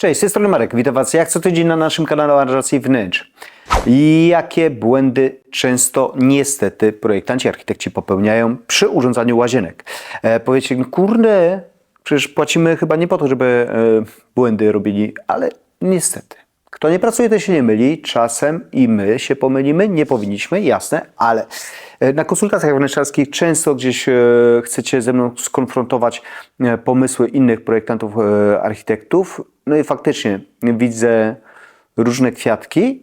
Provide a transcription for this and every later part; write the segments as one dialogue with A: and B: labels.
A: Cześć, z tej strony Marek, witam Was jak co tydzień na naszym kanale o wnętrz. Jakie błędy często niestety projektanci, architekci popełniają przy urządzaniu łazienek? E, powiecie, kurde, przecież płacimy chyba nie po to, żeby e, błędy robili, ale niestety. Kto nie pracuje, to się nie myli. Czasem i my się pomylimy, nie powinniśmy, jasne, ale e, na konsultacjach wnętrzarskich często gdzieś e, chcecie ze mną skonfrontować e, pomysły innych projektantów, architektów. No i faktycznie widzę różne kwiatki,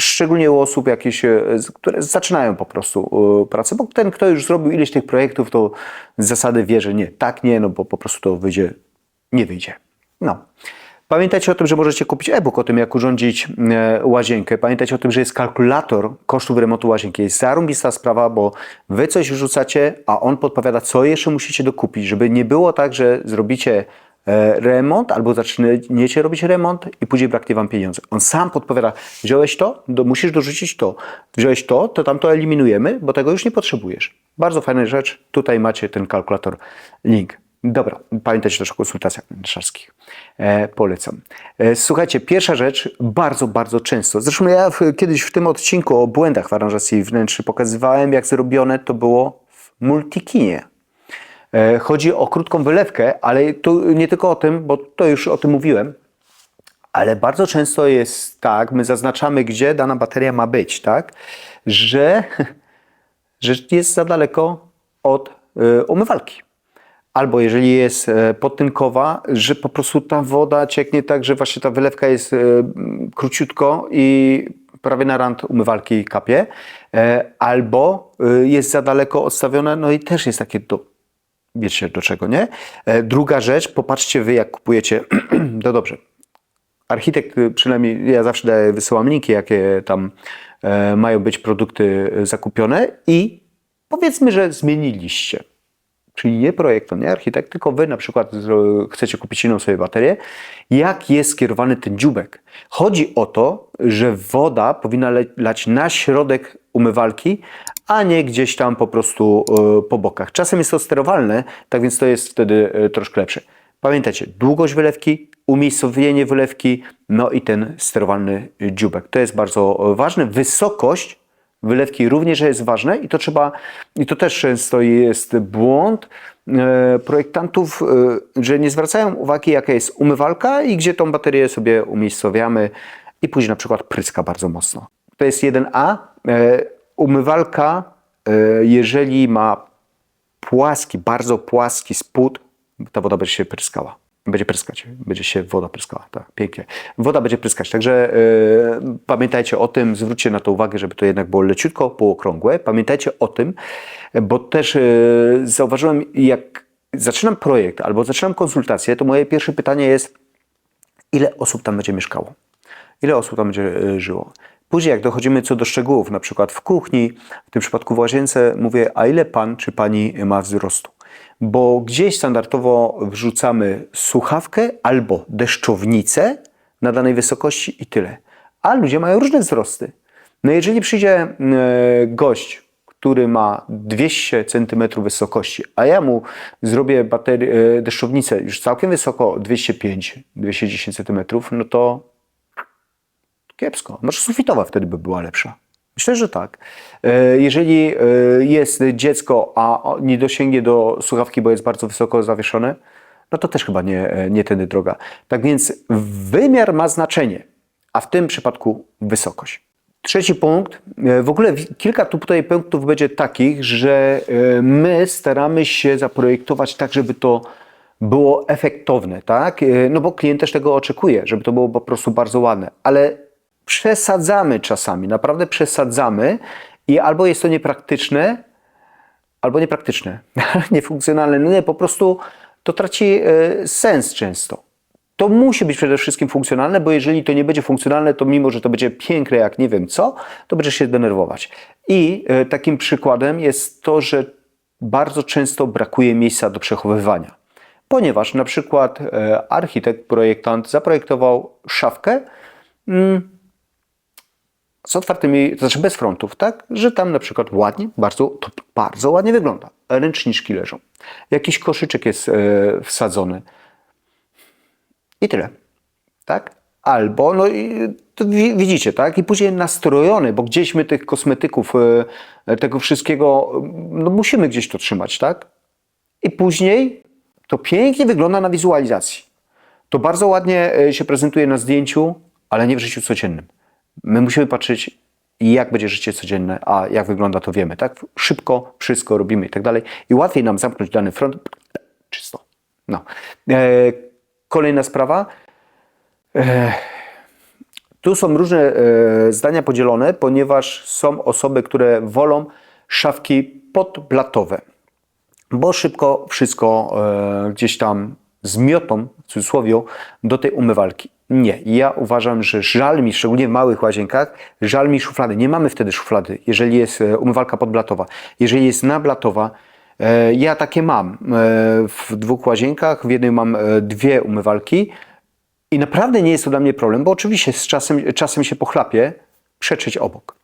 A: szczególnie u osób jakieś, e, które zaczynają po prostu e, pracę, bo ten, kto już zrobił ileś tych projektów, to z zasady wie, że nie, tak nie, no bo po prostu to wyjdzie, nie wyjdzie. No. Pamiętajcie o tym, że możecie kupić e-book o tym, jak urządzić e, łazienkę. Pamiętajcie o tym, że jest kalkulator kosztów remontu łazienki. Jest zarąbista sprawa, bo wy coś wrzucacie, a on podpowiada, co jeszcze musicie dokupić, żeby nie było tak, że zrobicie remont albo zaczniecie robić remont i później braknie wam pieniędzy. On sam podpowiada, wziąłeś to, do, musisz dorzucić to. Wziąłeś to, to tam to eliminujemy, bo tego już nie potrzebujesz. Bardzo fajna rzecz. Tutaj macie ten kalkulator, link. Dobra, pamiętajcie też o konsultacjach wnętrzarskich. E, polecam. E, słuchajcie, pierwsza rzecz, bardzo, bardzo często. Zresztą ja w, kiedyś w tym odcinku o błędach w aranżacji wnętrzy pokazywałem, jak zrobione to było w multikinie. E, chodzi o krótką wylewkę, ale tu nie tylko o tym, bo to już o tym mówiłem, ale bardzo często jest tak, my zaznaczamy, gdzie dana bateria ma być, tak, że, że jest za daleko od y, umywalki. Albo jeżeli jest e, podtynkowa, że po prostu ta woda cieknie tak, że właśnie ta wylewka jest e, króciutko i prawie na rand umywalki kapie. E, Albo e, jest za daleko odstawione, no i też jest takie do, wiecie do czego, nie? E, Druga rzecz, popatrzcie wy jak kupujecie, no dobrze, architekt, y, przynajmniej ja zawsze daję, wysyłam linki, jakie tam e, mają być produkty e, zakupione i powiedzmy, że zmieniliście. Czyli nie projektant, nie architekt, tylko wy na przykład chcecie kupić inną sobie baterię. Jak jest skierowany ten dziubek? Chodzi o to, że woda powinna lać na środek umywalki, a nie gdzieś tam po prostu e, po bokach. Czasem jest to sterowalne, tak więc to jest wtedy e, troszkę lepsze. Pamiętajcie, długość wylewki, umiejscowienie wylewki, no i ten sterowalny dziubek. To jest bardzo ważne. Wysokość wylewki również jest ważne i to trzeba, i to też często jest błąd e, projektantów, e, że nie zwracają uwagi, jaka jest umywalka i gdzie tą baterię sobie umiejscowiamy i później na przykład pryska bardzo mocno. To jest 1A. Umywalka, e, jeżeli ma płaski, bardzo płaski spód, ta woda będzie się pryskała. Będzie pryskać, będzie się woda pryskała, tak, pięknie. Woda będzie pryskać, także e, pamiętajcie o tym, zwróćcie na to uwagę, żeby to jednak było leciutko półokrągłe. Pamiętajcie o tym, bo też e, zauważyłem, jak zaczynam projekt albo zaczynam konsultację, to moje pierwsze pytanie jest, ile osób tam będzie mieszkało? Ile osób tam będzie żyło? Później, jak dochodzimy co do szczegółów, na przykład w kuchni, w tym przypadku w łazience, mówię, a ile pan czy pani ma wzrostu? Bo gdzieś standardowo wrzucamy słuchawkę albo deszczownicę na danej wysokości i tyle. A ludzie mają różne wzrosty. No jeżeli przyjdzie e, gość, który ma 200 cm wysokości, a ja mu zrobię baterię, e, deszczownicę już całkiem wysoko 205-210 cm, no to kiepsko. Może sufitowa wtedy by była lepsza. Myślę, że tak. E, Jeżeli e, jest dziecko, a nie dosięgnie do słuchawki, bo jest bardzo wysoko zawieszone, no to też chyba nie, e, nie tędy droga. Tak więc wymiar ma znaczenie, a w tym przypadku wysokość. Trzeci punkt. W ogóle kilka tu tutaj punktów będzie takich, że my staramy się zaprojektować tak, żeby to było efektowne, tak? No bo klient też tego oczekuje, żeby to było po prostu bardzo ładne, ale przesadzamy czasami, naprawdę przesadzamy i albo jest to niepraktyczne, albo niepraktyczne, niefunkcjonalne. No nie, po prostu to traci e, sens często. To musi być przede wszystkim funkcjonalne, bo jeżeli to nie będzie funkcjonalne, to mimo, że to będzie piękne jak nie wiem co, to będziesz się denerwować. I e, takim przykładem jest to, że bardzo często brakuje miejsca do przechowywania. Ponieważ na przykład e, architekt, projektant zaprojektował szafkę, z otwartymi, to znaczy bez frontów, tak? Że tam na przykład ładnie, bardzo, to bardzo ładnie wygląda. Ręczniczki leżą. Jakiś koszyczek jest e, wsadzony. I tyle. tak? Albo, no i widzicie, tak? I później nastrojony, bo gdzieś my tych kosmetyków, e, tego wszystkiego, no musimy gdzieś to trzymać, tak? I później to pięknie wygląda na wizualizacji. To bardzo ładnie e, się prezentuje na zdjęciu, ale nie w życiu codziennym. My musimy patrzeć, jak będzie życie codzienne, a jak wygląda, to wiemy, tak? Szybko wszystko robimy i tak dalej. I łatwiej nam zamknąć dany front, czysto. No. E, kolejna sprawa. E, tu są różne e, zdania podzielone, ponieważ są osoby, które wolą szafki podblatowe bo szybko wszystko e, gdzieś tam zmiotą, w cudzysłowie, do tej umywalki. Nie, ja uważam, że żal mi, szczególnie w małych łazienkach, żal mi szuflady. Nie mamy wtedy szuflady, jeżeli jest e, umywalka podblatowa. Jeżeli jest nablatowa, e, ja takie mam e, w dwóch łazienkach, w jednej mam dwie umywalki i naprawdę nie jest to dla mnie problem, bo oczywiście z czasem, czasem się pochlapie przetrzeć obok.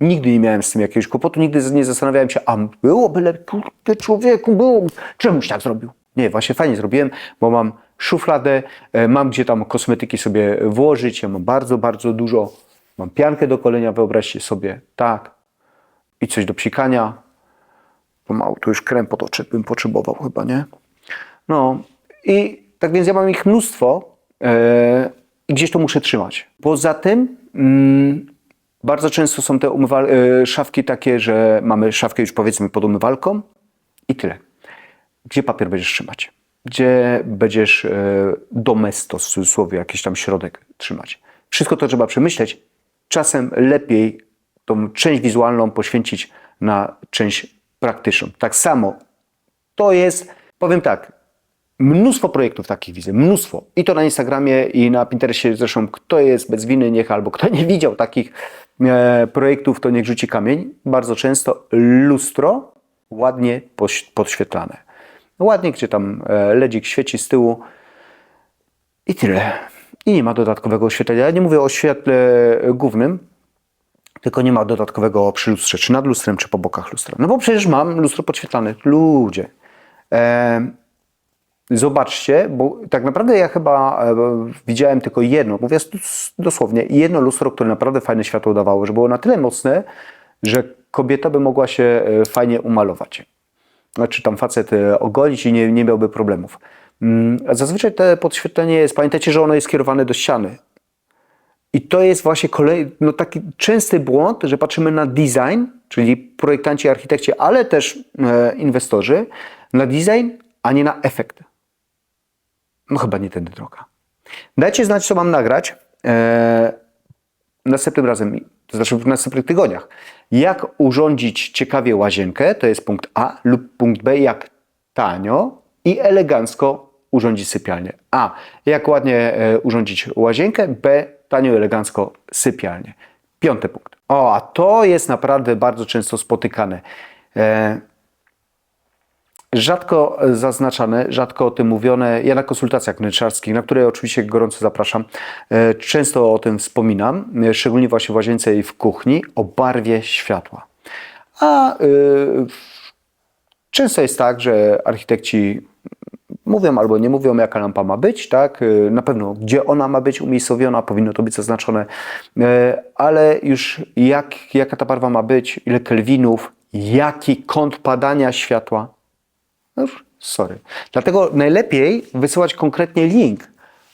A: Nigdy nie miałem z tym jakiegoś kłopotu, nigdy nie zastanawiałem się, a było byle, kurde człowieku, było, czemuś tak zrobił? Nie, właśnie fajnie zrobiłem, bo mam szufladę, e, mam gdzie tam kosmetyki sobie włożyć, ja mam bardzo, bardzo dużo, mam piankę do kolenia, wyobraźcie sobie, tak, i coś do psikania, pomału, tu już krem pod oczy bym potrzebował chyba, nie? No i tak więc ja mam ich mnóstwo e, i gdzieś to muszę trzymać. Poza tym mm, bardzo często są te umywal- e, szafki takie, że mamy szafkę już powiedzmy pod umywalką i tyle. Gdzie papier będziesz trzymać? Gdzie będziesz e, domestos, w cudzysłowie, jakiś tam środek trzymać? Wszystko to trzeba przemyśleć. Czasem lepiej tą część wizualną poświęcić na część praktyczną. Tak samo to jest, powiem tak, mnóstwo projektów takich widzę, mnóstwo. I to na Instagramie i na Pinterestie zresztą kto jest bez winy niech, albo kto nie widział takich e, projektów, to niech rzuci kamień. Bardzo często lustro ładnie podświetlane. Ładnie, gdzie tam e, ledzik świeci z tyłu i tyle. I nie ma dodatkowego oświetlenia. Ja nie mówię o świetle głównym, tylko nie ma dodatkowego przy lustrze, czy nad lustrem, czy po bokach lustra. No bo przecież mam lustro podświetlane. Ludzie. E, zobaczcie, bo tak naprawdę ja chyba e, widziałem tylko jedno, mówię dosłownie, jedno lustro, które naprawdę fajne światło dawało, że było na tyle mocne, że kobieta by mogła się e, fajnie umalować. Znaczy tam facet e, ogolić i nie, nie miałby problemów. Mm, Zazwyczaj te podświetlenie jest, pamiętajcie, że ono jest kierowane do ściany. I to jest właśnie kolej, no taki częsty błąd, że patrzymy na design, czyli projektanci, architekci, ale też e, inwestorzy, na design, a nie na efekt. No chyba nie tędy droga. Dajcie znać, co mam nagrać e, następnym razem, to znaczy w następnych tygodniach. Jak urządzić ciekawie łazienkę, to jest punkt A, lub punkt B, jak tanio i elegancko urządzić sypialnię. A, jak ładnie e, urządzić łazienkę, B, tanio, elegancko sypialnię. Piąty punkt. O, a to jest naprawdę bardzo często spotykane. E, rzadko zaznaczane, rzadko o tym mówione. Ja na konsultacjach wnętrzarskich, na które oczywiście gorąco zapraszam, e, często o tym wspominam, e, szczególnie właśnie w łazience i w kuchni, o barwie światła. A e, często jest tak, że architekci mówią albo nie mówią, jaka lampa ma być, tak? Na pewno, gdzie ona ma być umiejscowiona, powinno to być zaznaczone, ale już jak, jaka ta barwa ma być, ile kelwinów, jaki kąt padania światła, no, już sorry. Dlatego najlepiej wysyłać konkretnie link,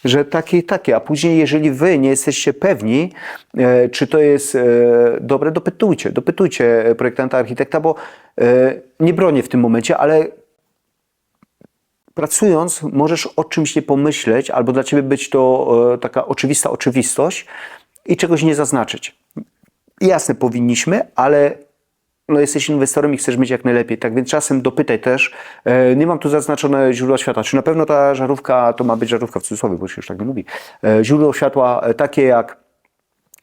A: że takie i takie, a później jeżeli wy nie jesteście pewni, e, czy to jest e, dobre, dopytujcie, dopytujcie projektanta, architekta, bo e, nie bronię w tym momencie, ale pracując możesz o czymś nie pomyśleć, albo dla ciebie być to e, taka oczywista oczywistość i czegoś nie zaznaczyć. Jasne, powinniśmy, ale no jesteś inwestorem i chcesz mieć jak najlepiej, tak więc czasem dopytaj też. E, nie mam tu zaznaczone źródła światła. Czy na pewno ta żarówka, to ma być żarówka w cudzysłowie, bo się już tak nie mówi. E, źródło światła e, takie jak,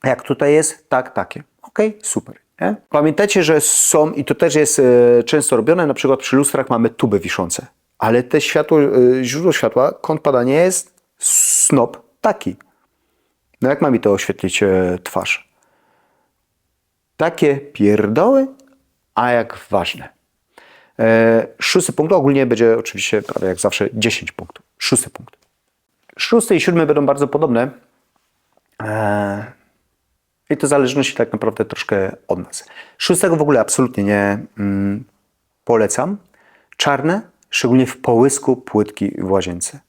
A: jak tutaj jest, tak, takie. Okej, super. Nie? Pamiętajcie, że są, i to też jest często robione, na przykład przy lustrach mamy tuby wiszące, ale te światło, źródło światła, kąt padania jest snop taki. No jak ma mi to oświetlić twarz? Takie pierdoły, a jak ważne. E, szósty punkt ogólnie będzie oczywiście prawie jak zawsze 10 punktów. Szósty punkt. Szósty i siódmy będą bardzo podobne. Eee, I to zależności tak naprawdę troszkę od nas. Szóstego w ogóle absolutnie nie mm, polecam. Czarne, szczególnie w połysku płytki w łazience.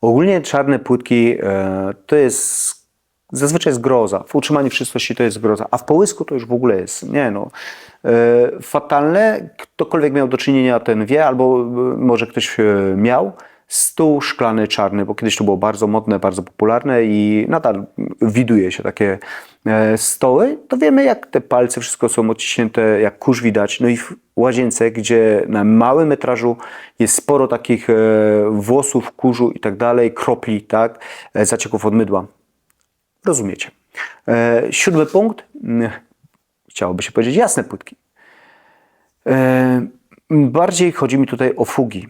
A: Ogólnie czarne płytki e, to jest zazwyczaj jest groza. W utrzymaniu czystości to jest groza, a w połysku to już w ogóle jest, nie no, e, fatalne. Ktokolwiek miał do czynienia, ten wie, albo e, może ktoś e, miał. Stół szklany czarny, bo kiedyś to było bardzo modne, bardzo popularne i nadal widuje się takie stoły, to wiemy jak te palce wszystko są odciśnięte, jak kurz widać. No i w łazience, gdzie na małym metrażu jest sporo takich włosów, kurzu i tak dalej, kropli, tak, zacieków od mydła. Rozumiecie. E, siódmy punkt. Mm, Chciałoby się powiedzieć jasne płytki. E, bardziej chodzi mi tutaj o fugi.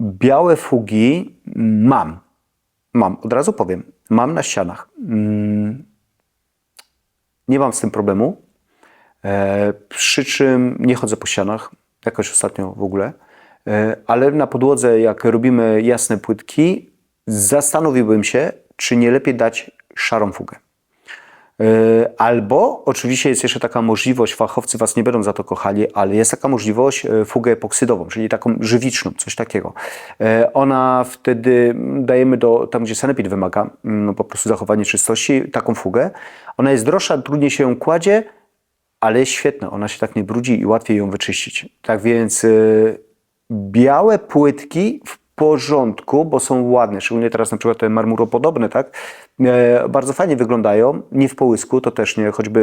A: Białe fugi mam. Mam, od razu powiem. Mam na ścianach. Mm, Nie mam z tym problemu. E, przy czym nie chodzę po ścianach, jakoś ostatnio w ogóle. Ale na podłodze, jak robimy jasne płytki, zastanowiłbym się, czy nie lepiej dać szarą fugę. E, Albo oczywiście jest jeszcze taka możliwość, fachowcy Was nie będą za to kochali, ale jest taka możliwość e, fugę epoksydową, czyli taką żywiczną, coś takiego. E, Ona wtedy dajemy do, tam gdzie sanepid wymaga no, po prostu zachowanie czystości, taką fugę. Ona jest droższa, trudniej się ją kładzie, ale jest świetna, ona się tak nie brudzi i łatwiej ją wyczyścić. Tak więc białe płytki w porządku, bo są ładne, szczególnie teraz na przykład te marmuropodobne, tak, e, bardzo fajnie wyglądają, nie w połysku, to też nie, choćby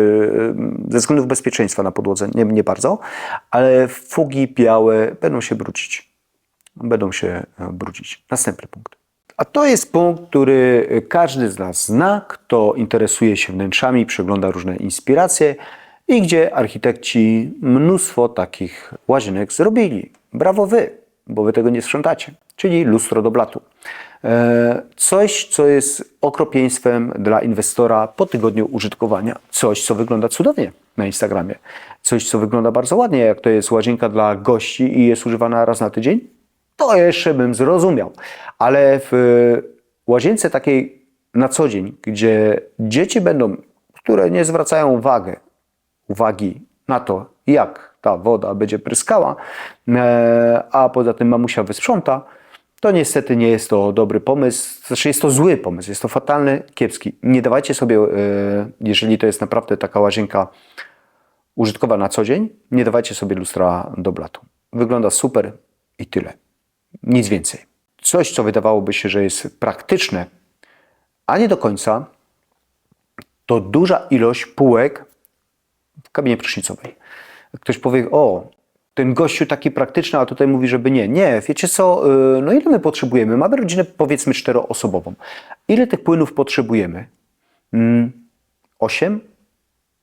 A: y, ze względów bezpieczeństwa na podłodze, nie, nie bardzo, ale fugi białe będą się brudzić. Będą się e, brudzić. Następny punkt. A to jest punkt, który każdy z nas zna, kto interesuje się wnętrzami, przegląda różne inspiracje i gdzie architekci mnóstwo takich łazienek zrobili. Brawo wy, bo wy tego nie sprzątacie, czyli lustro do blatu. E, Coś, co jest okropieństwem dla inwestora po tygodniu użytkowania. Coś, co wygląda cudownie na Instagramie. Coś, co wygląda bardzo ładnie, jak to jest łazienka dla gości i jest używana raz na tydzień. To jeszcze bym zrozumiał. Ale w łazience takiej na co dzień, gdzie dzieci będą, które nie zwracają uwagi, uwagi na to, jak ta woda będzie pryskała, e, a poza tym mamusia wysprząta, to niestety nie jest to dobry pomysł. Znaczy jest to zły pomysł, jest to fatalny, kiepski. Nie dawajcie sobie, e, jeżeli to jest naprawdę taka łazienka użytkowa na co dzień, nie dawajcie sobie lustra do blatu. Wygląda super i tyle. Nic więcej. Coś, co wydawałoby się, że jest praktyczne, a nie do końca, to duża ilość półek w kabinie prysznicowej. Ktoś powie, o, ten gościu taki praktyczny, a tutaj mówi, żeby nie. Nie, wiecie co, yy, no ile my potrzebujemy? Mamy rodzinę powiedzmy czteroosobową. Ile tych płynów potrzebujemy? Mm, Osiem?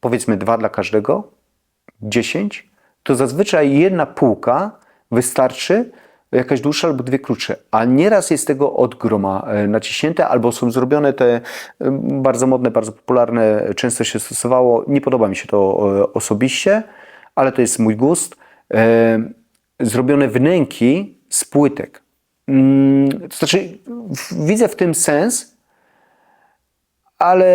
A: Powiedzmy dwa dla każdego? Dziesięć? To zazwyczaj jedna półka wystarczy, jakaś dłuższa albo dwie krótsze, a nieraz jest tego od groma e, naciśnięte, albo są zrobione te e, bardzo modne, bardzo popularne, często się stosowało. Nie podoba mi się to e, osobiście, ale to jest mój gust. E, Zrobione wnęki z płytek. Mm, To znaczy, widzę w tym sens, ale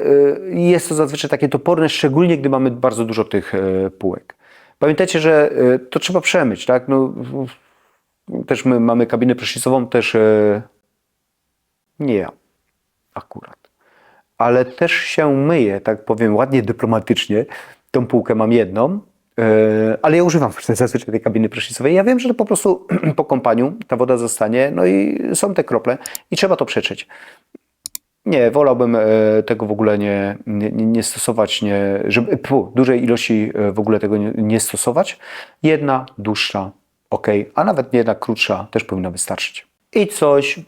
A: e, jest to zazwyczaj takie toporne, szczególnie gdy mamy bardzo dużo tych e, półek. Pamiętajcie, że to trzeba przemyć, tak? No, też my mamy kabinę prysznicową, też nie ja akurat, ale też się myję, tak powiem ładnie dyplomatycznie. Tą półkę mam jedną, ale ja używam zazwyczaj tej kabiny prysznicowej. Ja wiem, że po prostu po kąpaniu ta woda zostanie, no i są te krople i trzeba to przetrzeć. Nie, wolałbym e, tego w ogóle nie, nie, nie stosować, nie, żeby, dużej ilości e, w ogóle tego nie, nie stosować. Jedna dłuższa, ok, a nawet jedna krótsza też powinna wystarczyć. I coś,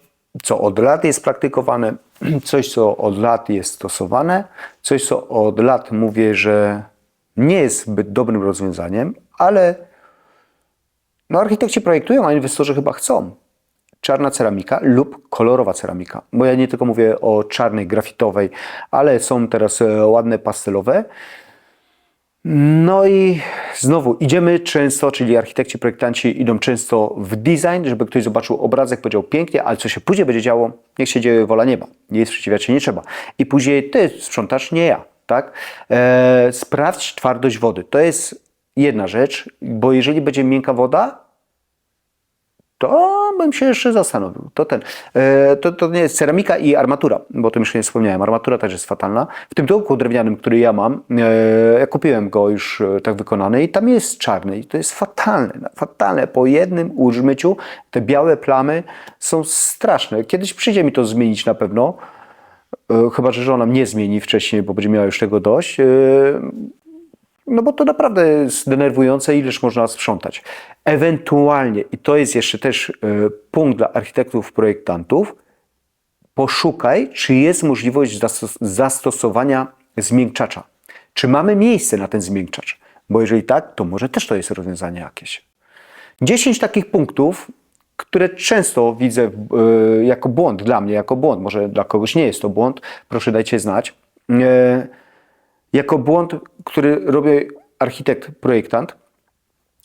A: co od lat jest praktykowane, coś, co od lat jest stosowane, coś, co od lat mówię, że nie jest zbyt dobrym rozwiązaniem, ale no, architekci projektują, a inwestorzy chyba chcą. Czarna ceramika lub kolorowa ceramika. Bo ja nie tylko mówię o czarnej, grafitowej, ale są teraz e, ładne pastelowe. No i znowu idziemy często, czyli architekci, projektanci idą często w design, żeby ktoś zobaczył obrazek, powiedział pięknie, ale co się później będzie działo, niech się dzieje wola nieba. Jej sprzeciwiać się nie trzeba. I później ty sprzątasz, nie ja. Tak? E, sprawdź twardość wody. To jest jedna rzecz, bo jeżeli będzie miękka woda, to bym się jeszcze zastanowił. To ten. E, to, to nie jest ceramika i armatura, bo o tym jeszcze nie wspomniałem. Armatura też jest fatalna. W tym dołku drewnianym, który ja mam, e, ja kupiłem go już tak wykonany i tam jest czarny i to jest fatalne. no, Fatalne. Po jednym użmyciu te białe plamy są straszne. Kiedyś przyjdzie mi to zmienić na pewno. E, Chyba, że żona mnie zmieni wcześniej, bo będzie miała już tego dość. E, no bo to naprawdę jest denerwujące, ileż można sprzątać. Ewentualnie, i to jest jeszcze też e, punkt dla architektów, projektantów, poszukaj, czy jest możliwość zastos- zastosowania zmiękczacza. Czy mamy miejsce na ten zmiękczacz? Bo jeżeli tak, to może też to jest rozwiązanie jakieś. 10 takich punktów, które często widzę e, jako błąd, dla mnie jako błąd, może dla kogoś nie jest to błąd, proszę dajcie znać. E, jako błąd, który robi architekt, projektant,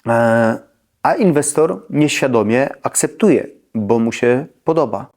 A: e, a inwestor nieświadomie akceptuje, bo mu się podoba.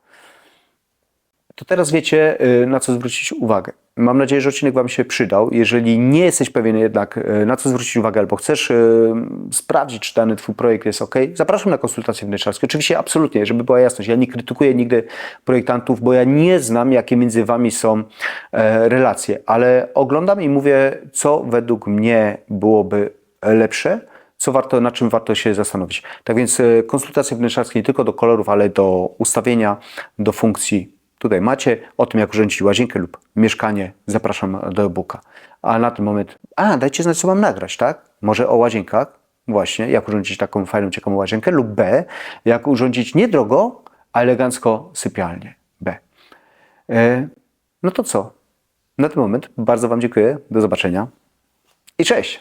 A: To teraz wiecie, na co zwrócić uwagę. Mam nadzieję, że odcinek Wam się przydał. Jeżeli nie jesteś pewien jednak, y, na co zwrócić uwagę, albo chcesz y, sprawdzić, czy dany Twój projekt jest ok, zapraszam na konsultacje wnętrzarskie. Oczywiście, absolutnie, żeby była jasność. Ja nie krytykuję nigdy projektantów, bo ja nie znam, jakie między Wami są e, relacje, ale oglądam i mówię, co według mnie byłoby lepsze, co warto, na czym warto się zastanowić. Tak więc e, konsultacje wnętrzarskie nie tylko do kolorów, ale do ustawienia, do funkcji. Tutaj macie o tym, jak urządzić łazienkę lub mieszkanie. Zapraszam do e-booka. A na ten moment, a dajcie znać, co mam nagrać, tak? Może o łazienkach, właśnie, jak urządzić taką fajną, ciekawą łazienkę, lub B, jak urządzić niedrogo, a elegancko sypialnię. B. E, no to co? Na ten moment bardzo Wam dziękuję. Do zobaczenia i cześć!